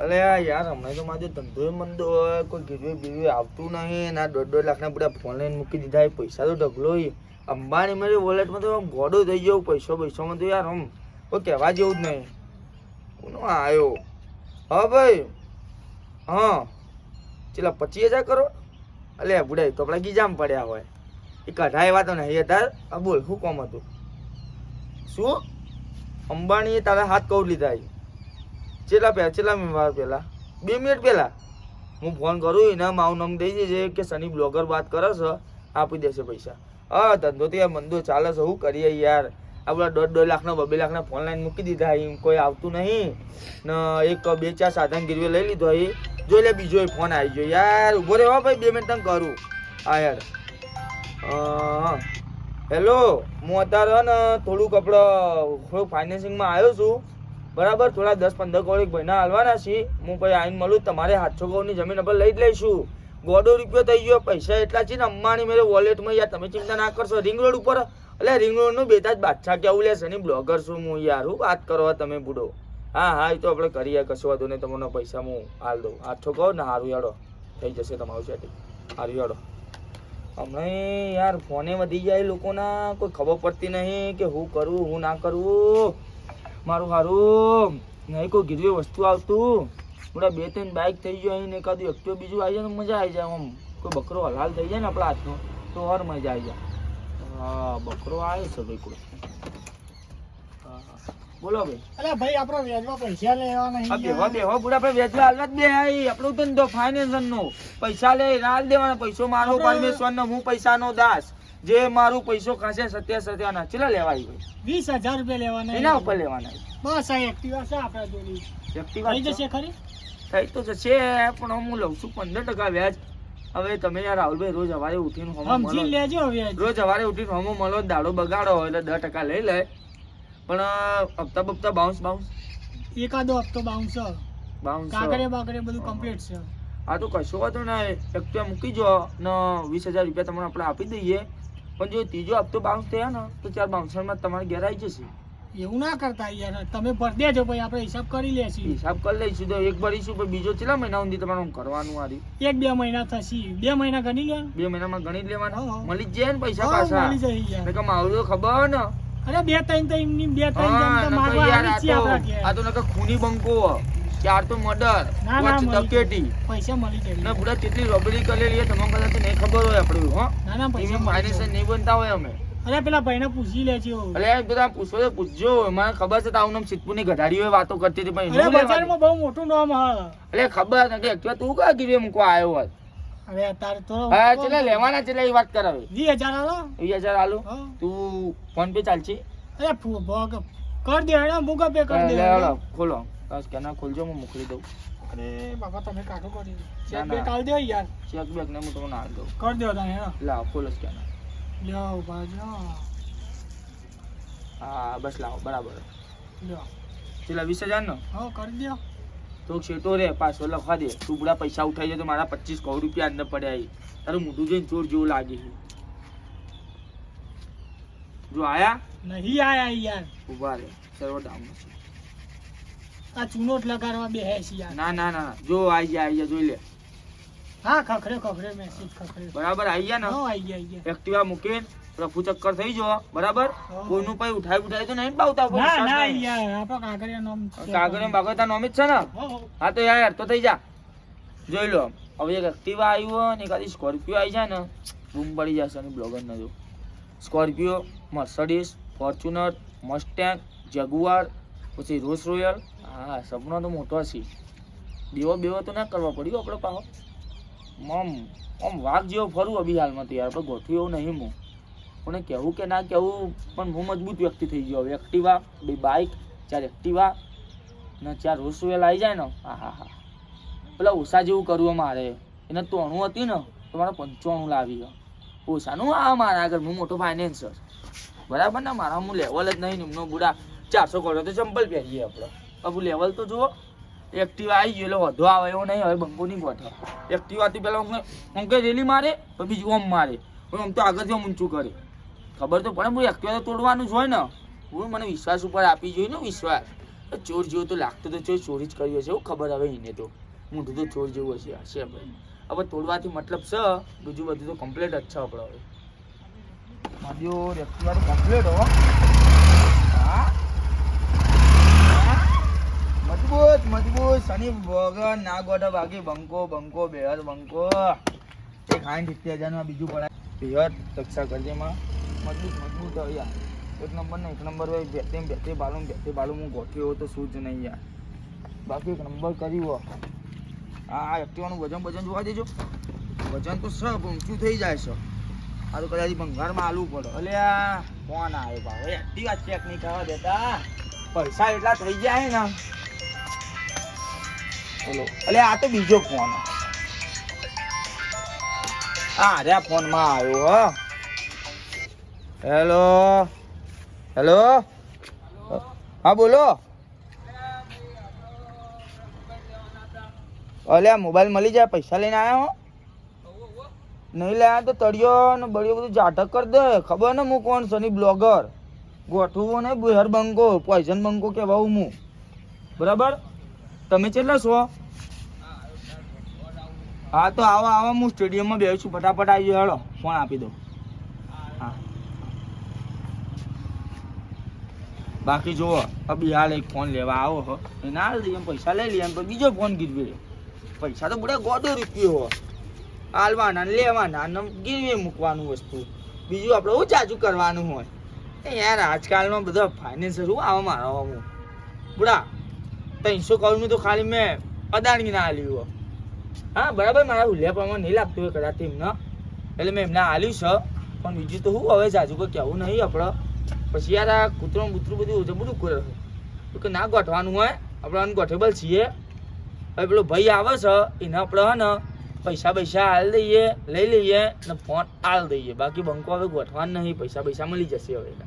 આ યાર, હમણાં તો મારે ધંધો મંદો હોય, કોઈ ગીરવે બીરવે આવતું નહીં, ના દોઢ દોઢ લાખના બધા ફોન લઈને મૂકી દીધા એ પૈસા તો ઢગલો. અંબાણી મારી વોલેટમાં તો આમ ગોડો થઈ ગયો, પૈસો પૈસામાં તો યાર આમ કોઈ કહેવા જેવું જ નહીં. કોનો આવ્યો હા ભાઈ, હા. ચેલા પચીસ હજાર કરો અલે બુડાઈ તો આપણા ગીજામ પડ્યા હોય. એ કઢાય વાતો નહીં હતા આ બોલ, શું કોમ હતું? શું? અંબાણીએ તારા હાથ કહું લીધા ચેલા પહેલા ચેલા વાર પહેલા બે મિનિટ પહેલા હું ફોન કરું એના, મારું નામ દઈ દેજે કે સની બ્લોગર વાત કરે છે, આપી દેશે પૈસા. હા, ધંધો તો યાર મંદો ચાલે છે શું કરીએ યાર. આ બધા દોઢ દોઢ લાખના, બબે લાખના ફોન લાઈન મૂકી દીધા એમ કોઈ આવતું નહીં. ને એક બે ચાર સાધન ગીરવે લઈ લીધો એ જોઈ લે બીજો ફોન આવી ગયો. યાર ઊભો રહેવા ભાઈ, બે મિનિટ તને કરું. હા, યાર. હેલો હું. અત્યારે ને થોડુંક આપણે થોડુંક ફાઇનાન્સિંગમાં આવ્યો છું. બરાબર? થોડા દસ પંદર કરોડ મહિના હાલવાના છે. હું પછી આવીને મળું તમારે સાતસો કરોડની જમીન આપણે લઈ જ લઈશું. ગોડો રૂપિયો થઈ ગયો, પૈસા એટલા છે ને અંબાણી મેરે વોલેટમાં યાર, તમે ચિંતા ના કરશો. રિંગ રોડ ઉપર? એટલે રિંગ રોડનું બેટા જ બાદશાહ કેવું લેશે ને બ્લોગર છું હું યાર? હું વાત કરો તમે બુડો. હા હા, એ તો આપણે કરીએ, કશું વાંધો નહીં તમને પૈસા હું હાલ દઉં. આઠસો કહો ને સારું યાડો થઈ જશે તમારું સેટિંગ સારું યાડો હમણાં યાર ફોને વધી જાય લોકોના, કોઈ ખબર પડતી નહીં કે હું કરું, હું ના કરવું મારું સારું નહીં કોઈ ગીરવી વસ્તુ આવતું. થોડા બે ત્રણ બાઇક થઈ ગયો અહીં ને એકાદું એકટો બીજું આવી જાય તો મજા આવી જાય આમ. કોઈ બકરો હલાલ થઈ જાય ને આપણા હાથનો તો હર મજા આવી જાય. હા બકરો આવે છે ભાઈ કોઈ. બોલો ભાઈ. અરે ભાઈ આપણો પૈસા લેવા નહીં બેહો બેહો બુડા આપણે વેચવા હાલવા જ બે આપણું ધંધો ફાઇનાન્સ નો. પૈસા લે હાલ દેવાના. પૈસો મારો પરમેશ્વર નો હું પૈસાનો દાસ. જે મારું પૈસો ખાશે સત્ય સત્યાના. ચેલા લેવાય ભાઈ વીસ હજાર રૂપિયા લેવાના એના ઉપર લેવાના બસ આ એક્ટિવા છે આપણા જોડી. એક્ટિવા થઈ જશે ખરી? થઈ તો જશે પણ હું લઉં છું પંદર ટકા વ્યાજ. હવે તમે યાર રાહુલભાઈ રોજ સવારે ઉઠીને હોમો મળો. લેજો રોજ સવારે ઉઠીને હોમો મળો દાડો બગાડો એટલે દસ ટકા લઈ લે. પણ હપ્તા બપ્તા બાઉન્સ બાઉન્સ એકાદો હપ્તો બાઉન્સ બાઉન્સ કાગરે બાગરે બધું કમ્પ્લીટ છે. આ તો કશો વાંધો ના એકટીવા મૂકી જો ને વીસ હજાર રૂપિયા તમને આપણે આપી દઈએ. પણ જો ત્રીજો હપ્તો બાઉન્સ થયા ને તો ચાર બાઉન્સરમાં તમારે ઘેર આવી જશે. એવું ના કરતા યાર તમે ભર દેજો ભાઈ આપણે હિસાબ કરી લેશું. હિસાબ કરી લઈશું તો એક ભરીશું પણ બીજો કેટલા મહિના સુધી તમારે કરવાનું આરી એક બે મહિના થશે. બે મહિના ગણી લે? બે મહિનામાં ગણી લેવાના? મળી જ જાય ને પૈસા પાછા. મળી જાય. નકર મારું તો ખબર ને. અરે બે ત્રણ ત્રણ બે ત્રણ મારવા આવી આપણા આ તો નકર ખૂની બંકો. ચાર તો મર્ડર ના ના મળી ડકેટી પૈસા મળી ને ના બુડા કેટલી રબડી કરેલી છે તમામ કદાચ નહીં ખબર હોય આપણું હો. ના ના પૈસા ફાઇનાન્સ નહીં બનતા હોય અમે. અરે પેલા ભાઈને પૂછી લેજો. અરે બધા પૂછો તો પૂછજો. મને ખબર છે તારું નામ સિદ્ધપુરની હોય વાતો કરતી હતી ભાઈ અરે બજારમાં બહુ મોટું નામ હા. અરે ખબર નથી. એકચ્યુઅલ તું કા ગીરે મૂકવા આવ્યો હોત? અરે અત્યારે તો હા ચલે લેવાના ચલે એ વાત કરાવે. વીસ હજાર આલો. વીસ હજાર આલુ. તું ફોન પે ચાલશે? અરે ભોગ કર દે હેડો મુગા પે કરી દે હેડો. હાલો, ખોલો સ્કેનર ખોલજો હું મોકલી દઉં. અરે બાપા તમે કાઢો કરી. ના, ચેક ના. બે કાઢ દો યાર. ચેક બેક ને હું તમને હાલ દઉં. કર દો તમે હેડો. લાવ ખોલો સ્કેનર લ્યો બાજો હા બસ લાવો બરાબર. લ્યો ચેલા વીસ હજાર નો? હા કરી દો તો છેટો રે પાછો લખવા દે. તું બધા પૈસા ઉઠાઈ જાય તો મારા પચીસ કરોડ રૂપિયા અંદર પડ્યા છે. તારું મોઢું જોઈને ચોર જેવું લાગે છે. જો આયા? નહીં આયા યાર. ઊભા રે સર્વર ડાઉન છે. આ ચૂનોટ લગાડવા બે હેસ ના ના ના. જો આઈ ગયા આઈ ગયા જોઈ લે. હા ખખરે ખખરે મેસેજ ખખરે. બરાબર આઈ ગયા હા ને આઈ ગયા આઈ ગયા. એક્ટિવા મૂકીને પ્રભુ ચક્કર થઈ જો બરાબર? હા. કોઈનું પછી ઉઠાઈ ઉઠાઈ તો નહીં બાવતા ના ના. યાર નામ છે. કાગળ નામ જ છે ને? હો, હો. હા તો યાર તો થઈ જા. જોઈ લો હવે એક એક્ટિવા આવ્યું ને એકાદી સ્કોર્પિયો આવી જાય ને બૂમ પડી જશે અને બ્લોગર ને જો Scorpio Mercedes Fortuner Mustang Jaguar પછી રોસ રોયલ? હા, સપનો તો મોટો છે. દેવો બેવો તો ના કરવા પડ્યું આપણે પાહો આમ આમ વાઘ જેવો ફરું અભી હાલમાં તો યાર આપણે ગોઠવું એવું નહીં હું. કોને કહેવું કે ના કહેવું પણ હું મજબૂત વ્યક્તિ થઈ ગયો. હવે એક્ટિવા બે બાઇક ચાર એક્ટિવા ને ચાર રોસ રોયલ આવી જાય ને. હા હા હા. પેલા ઓછા જેવું કરવું મારે એને તોણું હતી ને, તો મારે પંચાણું લાવી. ઓછાનું આ મારા આગળ, હું મોટો ફાઇનાન્સર બરાબર ને? મારા હું લેવલ જ નહીં એમનો બુડા. ચારસો કરો તો ચંપલ પહેરીએ આપણે. બાબુ લેવલ તો જુઓ. એક્ટિવા આવી ગયો એટલે વધુ આવે એવો નહીં, હવે બંકો નહીં ગોઠે. એક્ટિવાથી પહેલાં હું કે રેલી મારે તો બીજું ઓમ મારે. હું આમ તો આગળથી ઊંચું કરે. ખબર તો પડે, હું એક્ટિવા તો તોડવાનું જ હોય ને. હું મને વિશ્વાસ ઉપર આપી જોઈએ ને વિશ્વાસ. ચોર જેવો તો લાગતું તો ચોર, ચોરી જ કર્યો છે, એવું ખબર હવે એને તો. મોઢું તો ચોર જેવું હશે હશે ભાઈ. હવે તોડવાથી મતલબ છે, બીજું બધું તો કમ્પ્લીટ જ છે આપણે હવે. મારી એક્ટિવા કમ્પ્લીટ હા. મજબૂત મજબૂત. શનિ ભગવાન ના ગોઠો બાકી બંકો બંકો બેહર બંકો. એક સાઠ સિત્તેર હજારમાં બીજું પડાય. બેહર રક્ષા કરજે માં મજબૂત મજબૂત હોય યાર. એક નંબર ને એક નંબર હોય, બેતે બેતે બાલું બેતે બાલું. હું ગોઠ્યો તો શું જ નહીં યાર. બાકી એક નંબર કર્યું હો એક્ટિવાનું વજન વજન જોવા દેજો. વજન તો સર ઊંચું થઈ જાય છે. આ તો કદાચ ભંગારમાં આલવું પડે. અલે આ, કોણ આવે ભાવ એક્ટિવા ચેક નહીં કરવા દેતા. પૈસા એટલા થઈ જાય ને. બોલો. અલે, આ તો બીજો ફોન. આ રે ફોનમાં આવ્યો, હો. હેલો. હેલો. હા, બોલો. અલે મોબાઈલ મળી જાય, પૈસા લઈને આવ્યા હો. નહીં લાયા તો તળિયો ને બળિયો બધું જાટક કરી દે. ખબર ને હું કોણ સની બ્લોગર? ગોઠવું ને બુહર બંકો, પોઈઝન બંકો કહેવાઉં હું. બરાબર? તમે કેટલા છો? હા, તો આવો આવો, હું સ્ટેડિયમમાં બેસું છું. ફટાફટ આવી હેડો, ફોન આપી દો હા. બાકી જુઓ, અભી હાલ એક ફોન લેવા આવો, હો. ના લઈએ એમ પૈસા લઈ લઈએ તો બીજો ફોન ગીરવી. પૈસા તો બધા ગોડો રૂપિયો હો હાલવાના ને લેવાના ને ગીરવી મૂકવાનું વસ્તુ. બીજું આપણે હું ચાચું કરવાનું હોય? યાર આજકાલમાં બધા ફાઇનાન્સર હું આવા મારો હું. બુડા ત્રણસો કરોડનું તો ખાલી મેં અદાણી ના આલ્યું હા, બરાબર, મારા હુલ્યા નહીં લાગતું હોય કદાચ એમને. એટલે મેં એમને આલ્યું છે. પણ બીજું તો શું હવે જાજુ કોઈ કહેવું નહીં આપણે. પછી યાર આ કૂતરું બૂતરું બધું જબરું કરે છે. કે ના ગોઠવાનું હોય, આપણે અનગોઠેબલ છીએ. હવે પેલો ભાઈ આવે છે, એને આપણે હે ને પૈસા પૈસા હાલ દઈએ, લઈ લઈએ ને ફોન હાલ દઈએ. બાકી બંકો હવે ગોઠવાનું નહીં, પૈસા પૈસા મળી જશે હવે એને.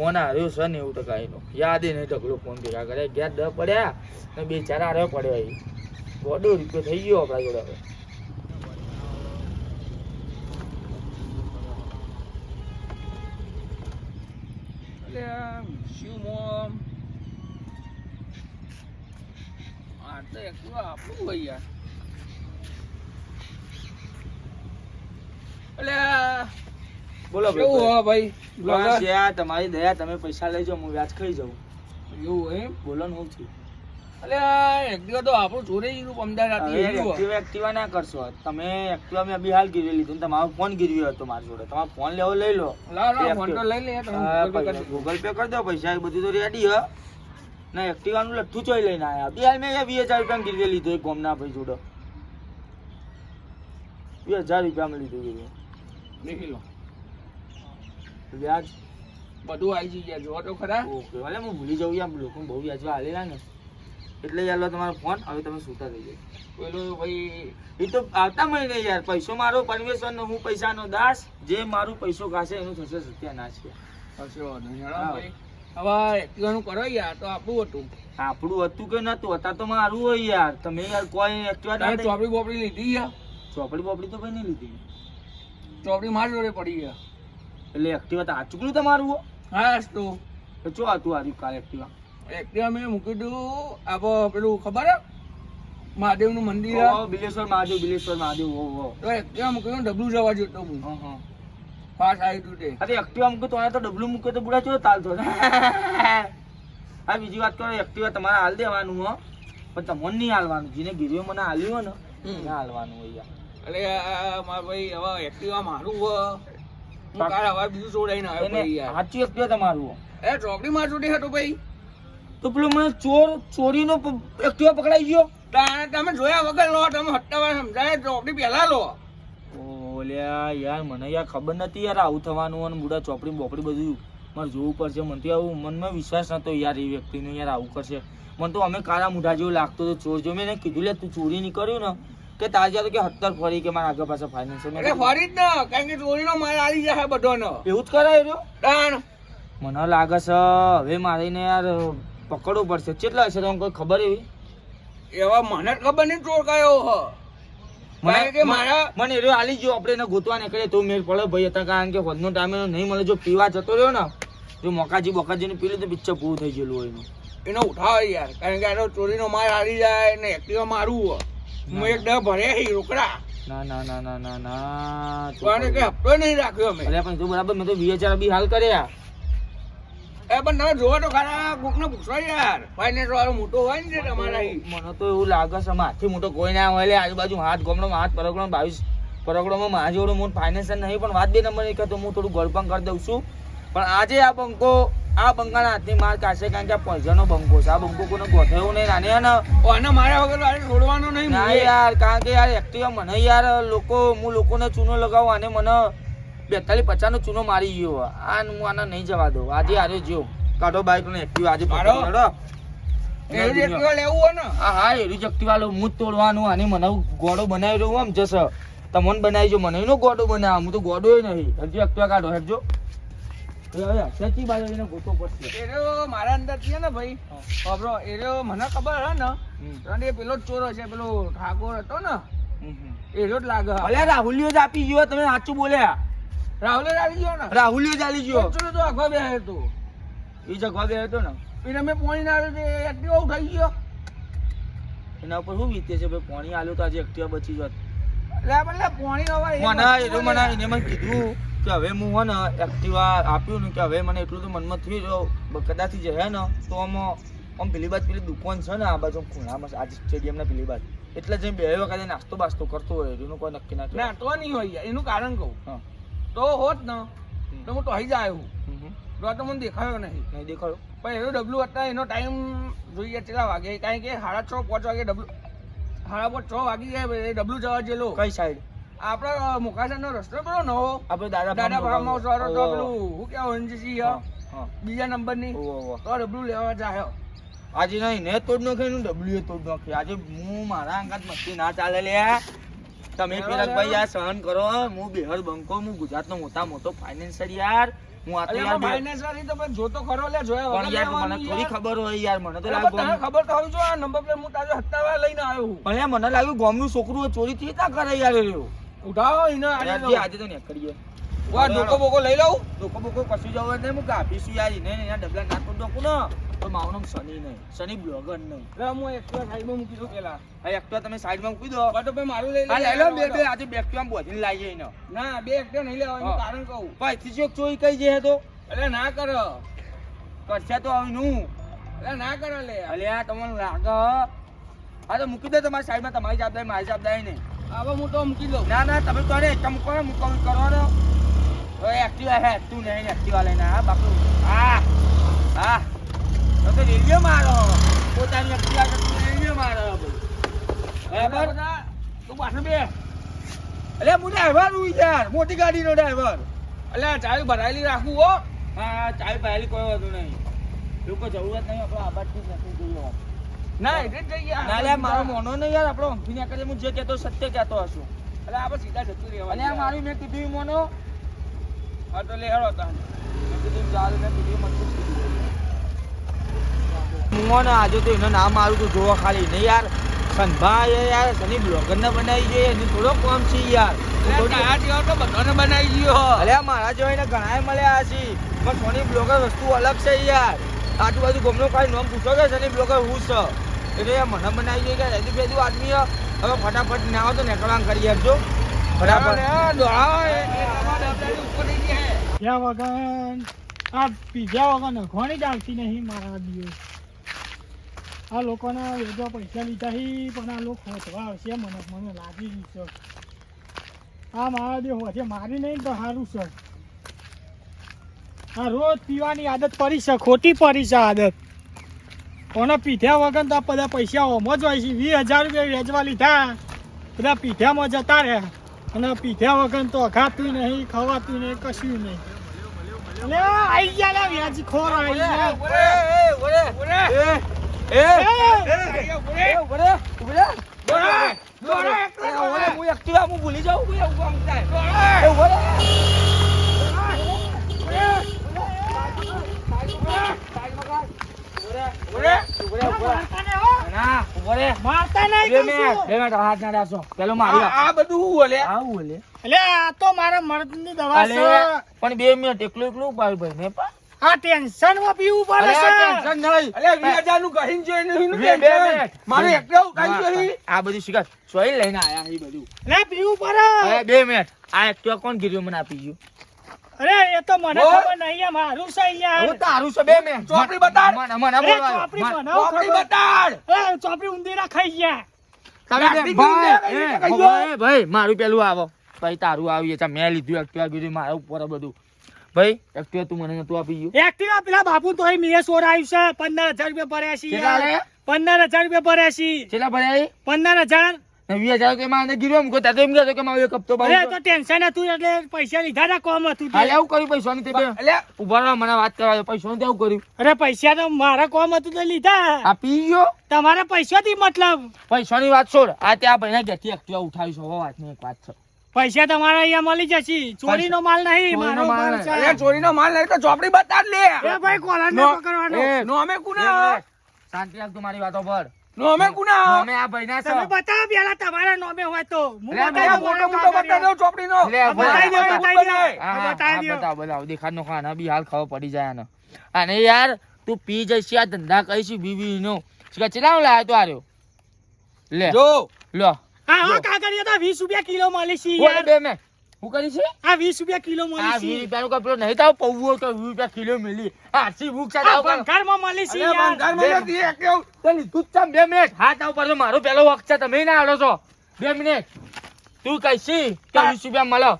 ફોન હાર્યો છે ને એવું ટકા એનો. યાદ નહીં ઢગલો ફોન ભેગા કરે ગયા દસ પડ્યા ને બે ચાર હારે પડ્યા એ. ગોડો રૂપિયો થઈ ગયો આપણા જોડે હવે. આપણું હોય યાર. એટલે બોલો કેવું હો ભાઈ? બસ યાર તમારી દયા તમે પૈસા લઈ જાઓ હું વ્યાજ ખાઈ જાઉં. એવું એમ? બોલો ને હું છું. અલે એક્ટિવા તો આપણું ચોરી ગયું અમદાવાદ એક્ટિવા એક્ટિવા ના કરશો. તમે એક્ટિવા મેં બી હાલ ગીરવી લીધું ને તમારો ફોન ગીરવી હતો મારી જોડે. તમારો ફોન લેવો લઈ લો. ફોન તો લઈ લે ગૂગલ પે કરી દો પૈસા એ બધું તો રેડી હ. ના એક્ટિવાનું લઠ્ઠું ચોઈ લઈને આવ્યા બી હાલ મેં વીસ હજાર રૂપિયા ગીરવે લીધો એક ગોમના ભાઈ જોડે. વીસ હજાર રૂપિયામાં લીધું ગીરવે. દેખી લો. વ્યાજ બધું આવી જઈ જો તો ખરા. ઓકે. ભલે હું ભૂલી જાઉં યાર લોકો બહુ વ્યાજ હાલેલા ને. એટલે યાર લો તમારો ફોન હવે તમે સૂતા થઈ જાય પેલો ભાઈ એ તો આવતા મહિને યાર પૈસો મારો પરમેશ્વર નો હું પૈસાનો દાસ જે મારું પૈસો ખાશે એનું થશે સત્યાનાશ કે. ભાઈ. હવે એક્ટિવાનું કરો યાર તો આપણું હતું. આપણું હતું કે નતું હતા તો મારું હોય યાર. તમે યાર કોઈ એક્ટિવા ના ચોપડી બોપડી લીધી યાર? ચોપડી બોપડી તો કઈ નહીં લીધી. ચોપડી મારી જોડે પડી યાર. એટલે એક્ટિવા તો આચુકલું તમારું હો. તો. શું હતું આર્યું કાલ એક્ટિવા એક્ટિવા મેં મૂકી દીધું. આપો પેલું ખબર હે? મહાદેવનું મંદિર બિલેશ્વર મહાદેવ બિલેશ્વર મહાદેવ ઓ તો એક્ટિવા મૂકી ડબલું જવા જતો હું. પાસ આવી તું તે. અરે એક્ટિવા મૂક્યો તો આને તો ડબલું મૂક્યો તો બુડા ચો તાલતો હા બીજી વાત કરો એક્ટિવા તમારે હાલ દેવાનું હો. પણ તમને નહીં હાલવાનું. જેને ગીરવે મને હાલ્યું હોય ને. એને હાલવાનું હોય એટલે મારા ભાઈ હવે એક્ટિવા મારું હે. હું કાલ હવે બીજું છોડાઈને આવ્યો ભાઈ યાર. સાચું એક્ટિવા તમારું. એ ચોપડી માર જોડે હતો ભાઈ. તો પેલો મને ચોર ચોરીનો પ- પકડાઈ ગયો. તમે જોયા વગર લો તમે હટ્ટાવા સમજાય ચોપડી પહેલા લો. ઓલ્યા યાર મને યાર ખબર નથી યાર આવું થવાનું અને બુડા ચોપડી બોપડી બધું. મારે જોવું પડશે મને તો આવું મનમાં વિશ્વાસ નતો યાર એ વ્યક્તિનો યાર આવું કરશે. મને તો અમે કાળા મુઢા જેવું લાગતું હતો. ચોર જો મેં કીધું લે તું ચોરી નહીં કર્યું ને કે તાજા તો કે હત્તર ફરી કે મારા આગળ પાસે ફાઇનાન્સ અરે ફરી જ ન કારણ કે ચોરીનો માલ આવી જાય બધાનો. એવું જ કરાય રહ્યો? ડાણ મને લાગે છે હવે મારીને યાર પકડવું પડશે. કેટલા હશે તમને કોઈ ખબર એવી? એવા મને ખબર નહીં ચોર કયો હ. કે મને મારા મને એરો આલી જો આપણે એને ગોતવા નીકળે તો મેળ પડે. ભાઈ હતા કારણ કે હોદનો ટાઈમ નહીં મળે જો પીવા જતો રહ્યો ને જો મોકાજી બોકાજીને પી તો પિક્ચર પૂરું થઈ ગયેલું હોય એનું. ઉઠાવે યાર કારણ કે આનો ચોરીનો માલ આવી જાય ને એક્ટિવા મારું હો. હું એક ડર ભરે હી રોકડા. ના ના ના ના ના ના. કોને કે હપ્તો નહીં રાખ્યો અમે અરે પણ તું બરાબર મેં તો વીસ હજાર બી હાલ કર્યા. એ પણ તમે જોવો તો ખરા કોકને પૂછો યાર. ફાઇનાન્સ વાળો મોટો હોય ને તમારા. મને તો એવું લાગે છે માથી મોટો કોઈ ના હોય. લે આજુબાજુ હાથ ગોમડો હાથ પરગડો બાવીસ પરગડોમાં મારા જેવડો મોટ ફાઇનાન્સ નહીં પણ વાત બે નંબર એક તો હું થોડું ગળપણ કરી દઉં છું. પણ આજે આ બંકો આ બંકાના હાથની માર કાશે કારણ કે આ પોઈઝનનો બંકો છે. આ બંકો કોને ગોઠવ્યો નહીં અને અને માર્યા વગર આને છોડવાનો નહીં ના યાર કારણ કે યાર એક્ટિવા મને યાર લોકો હું લોકોને ચૂનો લગાવું અને મને બેતાલીસ પચાસ નો ચૂનો મારી ગયો. આ હું આને નહીં જવા દઉં. આજે આરે જો કાઢો બાઈક ને એક્ટિવા આજે કાઢો. હા એરી એક્ટિવા લો હું જ તોડવાનું અને મને ગોડો બનાવી રહ્યો આમ જશે. તમને બનાવી જો. મને એનો ગોડો બનાવ. હું તો ગોડો નહીં. હજુ એકટીવા કાઢો હેજો સાચી બાજુ એને ગોતો પડશે. એ મારા અંદર છે ને ભાઈ? ખબરો એ મને ખબર હે ને? અને એ પેલો ચોરો છે પેલો ઠાકોર હતો ને? હમ, હમ. એ રહ્યો જ લાગે. અલ્યા રાહુલિયો જ આપી ગયો તમે સાચું બોલ્યા. રાહુલે ચાલી ગયો ને? રાહુલિયો ચાલી ગયો. ચોરો તો આખો બે હતો. એ જગવા બે હતો ને. એને મેં પોણી ના આવ્યો એક્ટિવા ઉઠાઈ ગયો. એના ઉપર શું વીતે છે ભાઈ? પોણી આલ્યો તો આજે એકટીવા બચી જોત. એટલે પણ પોણી હવે મને વસ્તુ મને એને મને કીધું. કે હવે હું હે ને એક્ટિવા આપ્યું ને કે હવે મને એટલું તો મનમાં થયું જો કદાચ જ હે ને તો આમ આમ પેલી બાજુ પેલી દુકાન છે ને આ બાજુ ખૂણામાં આજ સ્ટેડિયમના પેલી બાજુ. એટલે જઈને બે વખતે નાસ્તો બાસ્તો કરતો હોય એનું કોઈ નક્કી ના ના તો નહીં હોય એનું કારણ કહું. તો હોત ને તો હું તો હઈ જાય હું. તો તો મને દેખાયો નહીં. નહીં દેખાયો? પણ એનો ડબલું અત્યારે એનો ટાઈમ જોઈએ કેટલા વાગે. કારણ કે સાડા છ પાંચ વાગે ડબલું સાડા પાંચ છ વાગી એ ડબલું જવા જેલો. કઈ સાઈડ આપડે નો રસ્તો પેલો નવો? આપડે દાદા દાદા ફાર્મ વાળો તો પેલું શું કહેવાય એનજીસી હા, હા. બીજા નંબરની. ઓહો, ઓહો. તો ડબલું લેવા જાય આજે નહીં ને તોડ નાખે એનું ડબલ્યુ તોડ નાખે. આજે હું મારા અંગાત મસ્તી ના ચાલે લે તમે ભાઈ આ સહન કરો હું. બિહાર બંકો હું ગુજરાતનો મોટા મોટો ફાઇનાન્સર યાર. હું આ તો યાર ફાઇનાન્સ વાળી તો પણ જોતો ખરો લે જોયા પણ યાર મને થોડી ખબર હોય યાર મને તો લાગ્યું તને ખબર તો હોવી જો આ નંબર પ્લેટ હું તાજો હત્તાવા લઈને આવ્યો હું. પણ મને લાગ્યું ગોમનું છોકરું ચોરી થી ના કરે યાર એ રહ્યો. ઉઠાવો એને આજે તો. ને કરીએ વાહ ડોકો બોકો લઈ લઉં. ડોકો બોકો કશું જવું નહીં હું કાપીશું યાર એને એના ડબલા નાખું ડોકું ને. તો મારું નામ સની નહીં. સની બ્લોગર નહીં. એટલે હું એકલા સાઈડમાં મૂકી દઉં પેલા. હા એકટા તમે સાઈડમાં મૂકી દો. બટ ભાઈ મારું લઈ લઈ લો બે બે આજે બે આમ બોધીને લાવીએ એને. ના બે એકટે નહીં લેવા એનું કારણ કહું. ભાઈ ત્રીજો ચોઈ કઈ જે તો એટલે ના કરો. કરશે તો હવે નું એટલે ના કરો લે અલ્યા તમને લાગે હા તો મૂકી દો તમારી સાઈડમાં. તમારી જવાબદારી મારી જવાબદારી નહીં. હવે હું તો મૂકી દઉં. ના ના તમે તો અરે એકદમ મૂકો ને મૂકો કરો ને એક્ટિવા હે તું નહીં એક્ટિવા લઈને હા બાપુ. હા હા તો રેડિયો મારો. પોતાની એક્ટિવા તું રેલવે મારો. બરાબર? તું પાછળ બે. અલ્યા હું ડ્રાઈવર હું યાર. મોટી ગાડીનો ડ્રાઈવર એટલે ચાવી ભરાયેલી રાખું હો. હા ચાવી ભરાયેલી કોઈ વધુ નહીં. લોકો જરૂરત નહીં આપણે આબાદથી નથી જોઈએ ના એટલે જ જઈએ. ના લે મારો મોનો નહીં યાર આપણો હંફી ના કરે હું જે કહેતો સત્ય કહેતો હશું. એટલે આપણે સીધા જતું રહેવા અને આ મારું મેં કીધું મોનો હા તો લે હેડો તાન મેં કીધું ચાલ મેં કીધું મજબૂત કીધું મોનો આજે તો એનું નામ મારું તો જોવા ખાલી નહીં યાર. સંભાય યાર સની બ્લોગર ને બનાવી જોઈએ એની થોડો કોમ છે યાર. બધાને બનાવી ગયો અલ્યા મારા જેવા એને ઘણાય મળ્યા છે પણ સોની બ્લોગર વસ્તુ અલગ છે યાર. આજુબાજુ ગમનો ખાલી નામ પૂછો કે સની બ્લોગર હું છે? એટલે મને બનાવી કે રેડી ફેરી આદમી હવે ફટાફટ ના આવો તો નેકળાંગ કરી આપજો. ફટાફટ. વગર આ પીધ્યા વગર નખવાની ચાલતી નહીં મારા દિવસ. આ લોકોના વેચવા પૈસા લીધા હી પણ આ લોકો ખોટવા આવશે મને મને લાગી ગયું સર આ મારા દેહ હોજે મારી નહીં તો સારું સર આ રોજ પીવાની આદત પડી છે ખોટી પડી છે આદત. કોને પીઠ્યા વગર તો બધા પૈસા ઓમ જ હોય છે. વીસ હજાર રૂપિયા વેચવા લીધા. બધા પીઠ્યામાં જતા રહ્યા. અને પીઠ્યા વગર તો અઘાતું નહીં ખવાતું નહીં કશું નહીં. અલે આઈ ગયા લે વ્યાજી ખોર આઈ ગયા. ઓરે. એ, એ. પણ બે મિનિટ એકલું એકલું ભાઈ ભાઈ આ ટેન્શનમાં પીવું પડે છે ટેન્શન નહીં અલે વીસનું કહીને જોઈ નહીં નું ટેન્શન. મારે એકલો કઈ જોઈ આ બધું શીખર સોઈ લઈને આયા એ બધું. લે પીવું પડે બે મિનિટ. આ એક્ટિવા કોણ ગીર્યું મને આપી ગયું? અરે એ તો મને ખબર નહીં મારું છે યાર હું તારું છે બે મે. ચોપડી બતાડ. મને મને બોલવા ચોપડી બનાવ ચોપડી બતાડ. એ ચોપડી ઊંધીરા ખાઈ ગયા. તમે ભાઈ, એ, ભાઈ, મારું પેલું આવો. ભાઈ તારું આવીએ છે મેં લીધું એક્ટિવા બીજું મારા ઉપર બધું. ભાઈ એક્ટિવા તું મને નતું આપી ગયું. એક્ટિવા પેલા બાપુ તો મેં આવ્યું છે પંદર હજાર રૂપિયા ભર્યા છે? પંદર હજાર રૂપિયા ભર્યા છે કેટલા ભર્યા પંદર હજાર વીસ હજાર કે મારે ગીરવા મૂકો તો એમ કહેતો કે મારો એક હપ્તો અરે તો ટેન્શન હતું એટલે પૈસા લીધા હતા કોમ હતું તે. આવું કર્યું પૈસાની તે બે. ઊભા રહો મને વાત કરવા દો. પૈસાનું આવું કર્યું. અરે પૈસા તો મારા કોમ હતું તો લીધા. આ પી ગયો? તમારા પૈસાથી મતલબ. પૈસાની વાત છોડ. આ ત્યાં ઘેરથી એક્ટિવા ઉઠાવી છો. વાતની એક વાત છે. પૈસા તમારા અહીંયા મળી જશે. ચોરીનો માલ નહીં મારો માલ છે. નો ચોરીનો માલ નહીં તો ચોપડી બતાડ લે. એ ભાઈ કોલાર નો, પકડવાનો નો અમે કુના શાંતિ રાખ તું મારી વાતો પર. નો અમે કુના અમે આ ભાઈના તમે બતાવો પેલા તમારા નોમે હોય તો. હું બતાવી મોટો મોટો બતાડ દો ચોપડીનો. બતાવી દો, બતાવી બતાવી દો. બતાવી દો. બતાવ, બતાવ. દેખાડ નો ખાના બી હાલ ખબર પડી જાય ને અને યાર તું પી જઈશ આ ધંધા કઈશ બીવી નો ચેલા લાયો તો આર્યો લે. જો. લો. હા હા કાકરિયા તો વીસ રૂપિયા કિલો મળે છે યાર. બે મેં. હું કરી છે? આ વીસ રૂપિયા કિલો મળે આ 20 રૂપિયા નું કપડો નહીં. તાવ પૌવો તો 20 રૂપિયા કિલો મિલી. આરસી ભૂખ છે તાવ કર. ભંગારમાં મળે છે યાર. બંગાળમાં નથી એક એવું. તો તું જ બે મિનિટ હા આવ પર મારો પેલો વખત છે તમે ના આવડો છો. બે મિનિટ તું કહીશી કે 20 રૂપિયા મળો?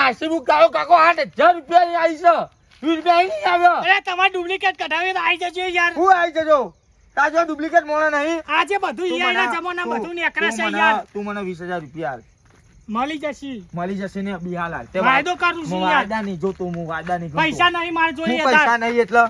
આરસી ભૂખ કાકો કાકો આઠ હજાર રૂપિયા આવી છે. વીસ રૂપિયા નહીં આવ્યો. અરે તમાર ડુપ્લિકેટ કઢાવી તો આવી જજો યાર. હું આવી જજો? તાજો ડુપ્લિકેટ મોણા નહીં. આજે બધું યાર જમાના બધું નેકરા છે યાર. તું મને વીસ હજાર રૂપિયા હાલ. મળી જશે. મળી જશે ને બી હાલ વાયદો કરું છું યાર. વાયદા નહીં જોતો હું વાયદા નહીં પૈસા નહીં મારે જોઈએ પૈસા નહીં એટલે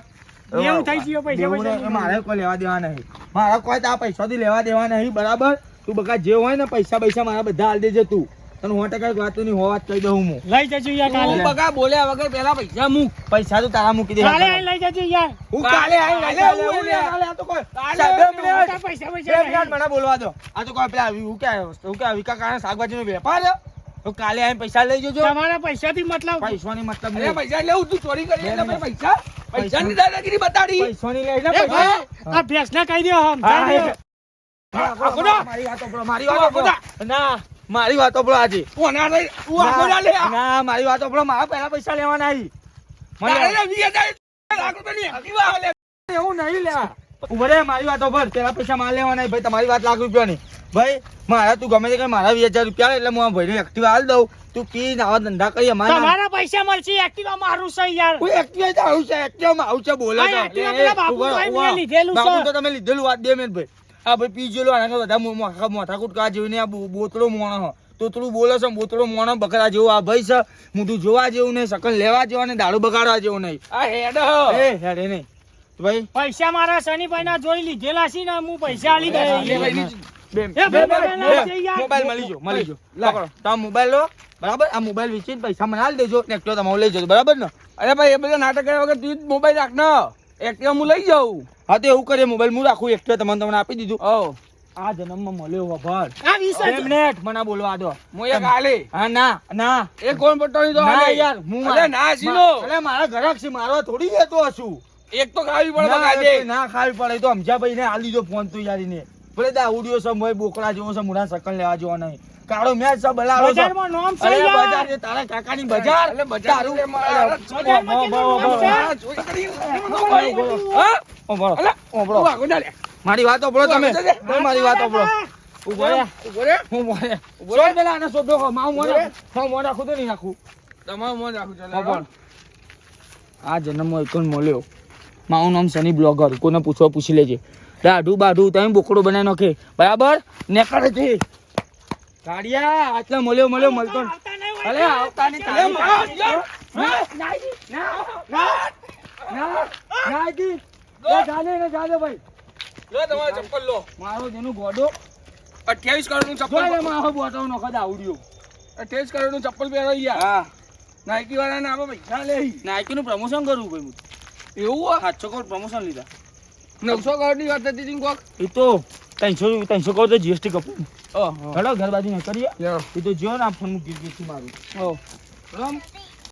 એવું થઈ ગયો પૈસા, પૈસા મારે કોઈ લેવા દેવા નહીં. મારા કોઈ આ પૈસાથી લેવા દેવા નહીં બરાબર? તું બકા જે હોય ને પૈસા પૈસા મારા બધા હાલ દેજે તું. તને સો ટકા વાતો ની હોવા કહી દઉં હું. લઈ જજો યાર કાલે. બગા બોલ્યા વગર પેલા પૈસા મૂક પૈસા તો તારા મૂકી દે. કાલે આઈ લઈ જજો યાર. હું કાલે આઈ લઈ જાઉં જાઉં, કાલે આ તો કોઈ કાલે બે મિનિટ. મોટા પૈસા બે પૈસા મિનિટ મને બોલવા દો. આ તો કોઈ પેલા હું ક્યાં હું કે વિકા કારણે શાકભાજીનો વેપાર તો કાલે આઈ પૈસા લઈ જજો. તમારા પૈસાથી મતલબ પૈસાની મતલબ નહીં. પૈસા લેવું તું ચોરી કરી લે પૈસા? પૈસાની દાદાગીરી બતાડી. પૈસાની લઈ લે પૈસા. આ ભેંસને કહી દે હમ. હા. હા. મારી વાતો મારી વાતો. ના. મારી વાતો સાંભળો આજે. ના, મારી વાતો સાંભળો મારા પહેલા પૈસા લેવાના તારે. એવું નહીં લેવા ઊભો મારી વાતો પર. પેલા પૈસા મારે લેવાના ભાઈ તમારી વાત લાખ નહીં ભાઈ મારા તું ગમે તે કરી મારા વીસ હજાર રૂપિયા એટલે હું ભાઈને એક્ટિવા હાલ દઉં. તું પી આવા ધંધા કરી અમારા તમારા પૈસા મળશે એક્ટિવા મારું છે યાર. કોઈ એક્ટિવા તો આવું છે. એક્ટિવામાં આવું છે બોલે એક્ટિવા પેલા બાપુ. લીધેલું છે. બાપુ તો તમે લીધેલું વાત દે મેં ભાઈ. આ ભાઈ પી ગયેલો આના બધા મોથાકૂટ જેવું ને આ બોતળો મોણો હો. તોતળું બોલે છે બોતળો મોણો બકરા જેવો આ ભાઈ છે મોઢું જોવા જેવું નહીં શકલ લેવા જેવો ને દારૂ બગાડવા જેવું નહીં આ હેડ એ હેડે નહીં ભાઈ પૈસા મારા શનિભાઈ ના જોઈ લીધેલા છે ને હું પૈસા આલી બે મોબાઈલ લો બરાબર આ મોબાઈલ વેચીને પૈસા મને આલી દેજો ને એકલો તમારું લઈ જજો બરાબર ને અરે ભાઈ એ બધા નાટક કર્યા વગર તું મોબાઈલ રાખ ને એક્ટિવા હું લઈ જાઉં. હા તો એવું કરીએ મોબાઈલ હું રાખું એક્ટિવા તમને તમને આપી દીધું. ઓ આ જન્મમાં મળ્યો વભાર આ મિનિટ મને બોલવા દો. હું એક આલે હા ના. ના. એ કોણ પટોળી તો ના યાર હું અરે ના સીનો. અરે મારા ઘરાક છે મારવા થોડી જતો હશું. એક તો ખાવી પડે ના, બગાડે ના ખાવી પડે તો સમજાભાઈ ને આલી દો ફોન તો યાર એને. ભલે દાઉડિયો છે મોય બોકડા જેવો છે મુરા સકલ લેવા જેવો નહીં કાળો મેચ છે બલાડો છે. બજારમાં નામ છે અરે બજાર છે તારા કાકાની બજાર. એટલે બજાર મારા- વાત ઓપડો તમે. મારી વાત ઓપડો ઊભો રે ઊભો રે. હું બોલે ઊભો રે. પેલા આને શોધો ખો મારું મોં ઊભો રે. નાખું. મારું મોં નાખું તો નહીં નાખું. તમારું મોં રાખું ચાલો. આ જન્મમાં એકન મળ્યો. મારું નામ સની બ્લોગર. કોને પૂછવા પૂછી લેજે. દાઢું બાઢું તમે બોકડો બનાવી નાખે. બરાબર? ને કરે છે. ગાડિયા આટલા મળ્યો મળ્યો મળતો ને. આવતા નહીં હોય અલે આવતા નહીં અરે નાઈજી ના, ના, ના, ના, ના, જી. જાને ને જાને ભાઈ. લો તમારો ચપ્પલ લો. મારો જેનું ગોડો. અઠ્યાવીસ કરોડનું ચપ્પલ લે ચપ્પલ મારો બોટાવ નોખો દાવડ્યો અઠ્યાવીસ કરોડનું ચપ્પલ પહેરો યાર હા. નાઇકી વાળા ને આપણે પૈસા લે. નાઇકી નું પ્રમોશન કરવું ભાઈ હું. એવું હોય? સાતસો કરોડ પ્રમોશન લીધા. નવસો કરોડની વાત હતી તી કોક? એ તો ત્રણસો ત્રણસો કરોડ તો જીએસટી કપું. હેડો ઘર બાજુ ન કરીએ. એ તો જો ને આ ફોન મૂકી ગયું મારું ઓ રામ.